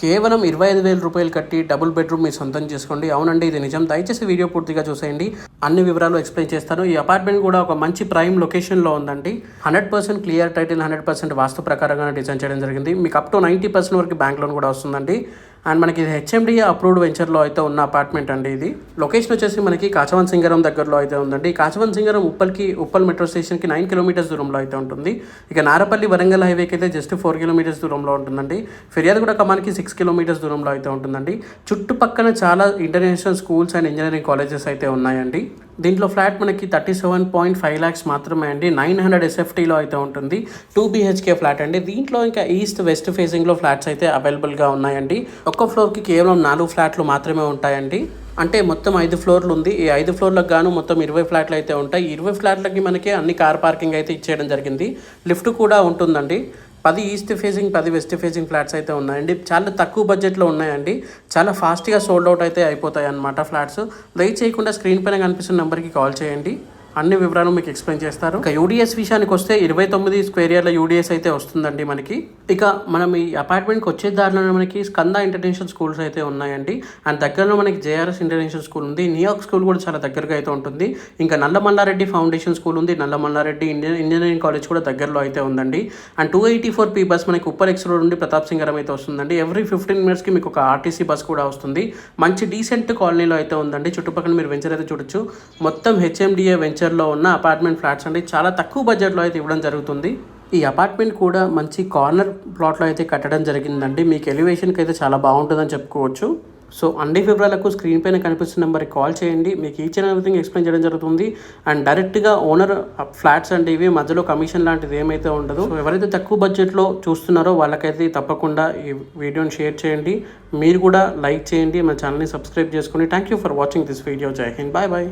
కేవలం ఇరవై ఐదు వేల రూపాయలు కట్టి డబుల్ బెడ్రూమ్ మీ సొంతం చేసుకోండి. అవునండి ఇది నిజం. దయచేసి వీడియో పూర్తిగా చూసేయండి. అన్ని వివరాలు ఎక్స్ప్లెయిన్ చేస్తాను. ఈ అపార్ట్మెంట్ కూడా ఒక మంచి ప్రైమ్ లొకేషన్లో ఉందండి. Hundred percent clear title hundred percent vastu ప్రకారంగా డిజైన్ చేయడం జరిగింది. మీకు అప్ టు నైంటీ పర్సెంట్ వరకు బ్యాంక్ లోన్ కూడా వస్తుందండి. అండ్ మనకి ఇది హెచ్ఎండి అప్రూవ్డ్ వెంచర్లో అయితే ఉన్న అపార్ట్మెంట్ అండి ఇది. లొకేషన్ వచ్చేసి మనకి కాచవన్ సింగరం దగ్గరలో అయితే ఉందండి. కాచవన్ సింగరం ఉప్పల్కి ఉప్పల్ మెట్రో స్టేషన్కి నైన్ కిలోమీటర్స్ దూరంలో అయితే ఉంటుంది. ఇక నారపల్లి వరంగల్ హైవేకి అయితే జస్ట్ ఫోర్ కిలోమీటర్స్ దూరంలో ఉంటుందండి. ఫిర్యాదు కూడా కమానికి సిక్స్ కిలోమీటర్స్ దూరంలో అయితే ఉంటుందండి. చుట్టుపక్కన చాలా international schools and engineering colleges అయితే ఉన్నాయండి. దీంట్లో ఫ్లాట్ మనకి thirty seven point five lakhs మాత్రమే అండి. నైన్ హండ్రెడ్ ఎస్ఎఫ్టీలో అయితే ఉంటుంది. టూ బీహెచ్కే ఫ్లాట్ అండి. దీంట్లో ఇంకా ఈస్ట్ వెస్ట్ ఫేసింగ్లో ఫ్లాట్స్ అయితే అవైలబుల్గా ఉన్నాయండి. ఒక్క ఫ్లోర్కి కేవలం నాలుగు ఫ్లాట్లు మాత్రమే ఉంటాయండి. అంటే మొత్తం ఐదు ఫ్లోర్లు ఉంది. ఈ ఐదు ఫ్లోర్లకు గాను మొత్తం ఇరవై ఫ్లాట్లు అయితే ఉంటాయి. ఇరవై ఫ్లాట్లకి మనకి అన్ని కార్ పార్కింగ్ అయితే ఇచ్చేయడం జరిగింది. లిఫ్ట్ కూడా ఉంటుందండి. పది ఈస్ట్ ఫేసింగ్ పది వెస్ట్ ఫేసింగ్ ఫ్లాట్స్ అయితే ఉన్నాయండి. చాలా తక్కువ బడ్జెట్లో ఉన్నాయండి. చాలా ఫాస్ట్గా సోల్డ్ అవుట్ అయితే అయిపోతాయి అన్నమాట ఫ్లాట్స్. చేయకుండా స్క్రీన్ పైన కనిపిస్తున్న నెంబర్కి కాల్ చేయండి. అన్ని వివరాలు మీకు ఎక్స్ప్లెయిన్ చేస్తారు. ఇక యూడిఎస్ విషయానికి వస్తే ఇరవై తొమ్మిది స్క్వేర్ ఇయర్ల యూడిఎస్ అయితే వస్తుందండి మనకి. ఇక మనం ఈ అపార్ట్మెంట్కి వచ్చే దారిలో మనకి స్కంద ఇంటర్నేషనల్ స్కూల్స్ అయితే ఉన్నాయండి. అండ్ దగ్గరలో మనకి జేఆర్ఎస్ ఇంటర్నేషనల్ స్కూల్ ఉంది. న్యూయార్క్ స్కూల్ కూడా చాలా దగ్గరగా అయితే ఉంటుంది. ఇంకా నల్లమల్లారెడ్డి ఫౌండేషన్ స్కూల్ ఉంది. నల్లమల్లారెడ్డి ఇండియన్ ఇంజనీరింగ్ కాలేజ్ కూడా దగ్గరలో అయితే ఉందండి. And two eighty four P bus మనకి ఉప్పర్ ఎక్స్ రోడ్ నుండి ప్రతాప్ సింగరం అయితే వస్తుందండి. ఎవ్రీ ఫిఫ్టీన్ మినిట్స్కి మీకు ఒక ఆర్టీసీ బస్ కూడా వస్తుంది. మంచి డీసెంట్ కాలనీలో అయితే ఉందండి. చుట్టుపక్కల మీరు వెంచర్ అయితే చూడొచ్చు. మొత్తం హెచ్ఎండిఏ వెంచర్లో ఉన్న అపార్ట్మెంట్ ఫ్లాట్స్ అండి. చాలా తక్కువ బడ్జెట్లో అయితే ఇవ్వడం జరుగుతుంది. ఈ అపార్ట్మెంట్ కూడా మంచి కార్నర్ ప్లాట్లో అయితే కట్టడం జరిగిందండి. మీకు ఎలివేషన్కి అయితే చాలా బాగుంటుందని చెప్పుకోవచ్చు. సో అన్ని వివరాలకు స్క్రీన్ పైన కనిపిస్తున్న నెంబర్కి కాల్ చేయండి. మీకు ఈచ్ అండ్ ఎవ్రీథింగ్ ఎక్స్ప్లెయిన్ చేయడం జరుగుతుంది. అండ్ డైరెక్ట్గా ఓనర్ ఫ్లాట్స్ అంటే ఇవి. మధ్యలో కమిషన్ లాంటిది ఏమైతే ఉండదు. ఎవరైతే తక్కువ బడ్జెట్లో చూస్తున్నారో వాళ్ళకైతే తప్పకుండా ఈ వీడియోని షేర్ చేయండి. మీరు కూడా లైక్ చేయండి. మన ఛానల్ని సబ్స్క్రైబ్ చేసుకోండి thank you for watching this video. జై హింద్. Bye bye.